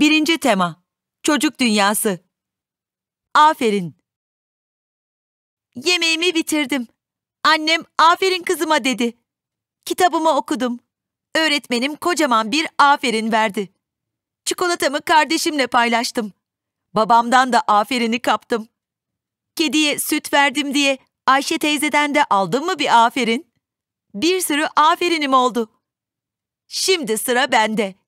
Birinci tema. Çocuk dünyası. Aferin. Yemeğimi bitirdim. Annem aferin kızıma dedi. Kitabımı okudum. Öğretmenim kocaman bir aferin verdi. Çikolatamı kardeşimle paylaştım. Babamdan da aferini kaptım. Kediye süt verdim diye Ayşe teyzeden de aldın mı bir aferin? Bir sürü aferinim oldu. Şimdi sıra bende.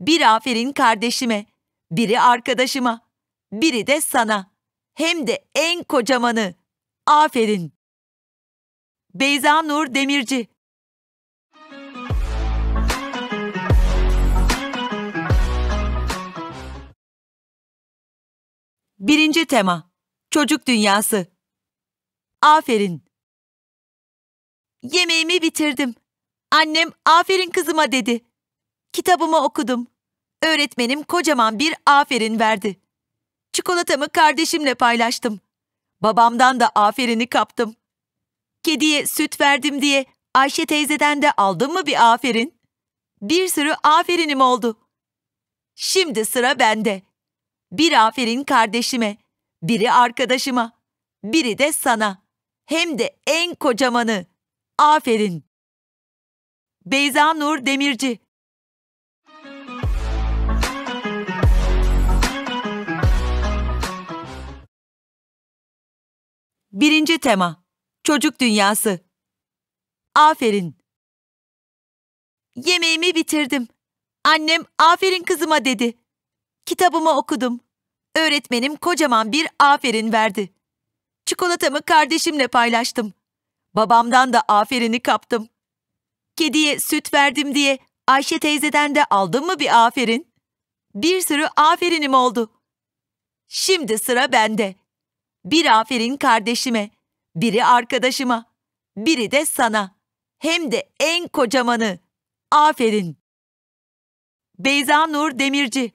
Bir aferin kardeşime, biri arkadaşıma, biri de sana. Hem de en kocamanı. Aferin. Beyza Nur Demirci Birinci tema. Çocuk dünyası. Aferin. Yemeğimi bitirdim. Annem aferin kızıma dedi. Kitabımı okudum. Öğretmenim kocaman bir aferin verdi. Çikolatamı kardeşimle paylaştım. Babamdan da aferini kaptım. Kediye süt verdim diye Ayşe teyzeden de aldın mı bir aferin? Bir sürü aferinim oldu. Şimdi sıra bende. Bir aferin kardeşime, biri arkadaşıma, biri de sana. Hem de en kocamanı. Aferin. Beyza Nur Demirci Birinci tema. Çocuk dünyası. Aferin. Yemeğimi bitirdim. Annem aferin kızıma dedi. Kitabımı okudum. Öğretmenim kocaman bir aferin verdi. Çikolatamı kardeşimle paylaştım. Babamdan da aferini kaptım. Kediye süt verdim diye Ayşe teyzeden de aldın mı bir aferin? Bir sürü aferinim oldu. Şimdi sıra bende. Bir aferin kardeşime, biri arkadaşıma, biri de sana. Hem de en kocamanı. Aferin. Beyza Nur Demirci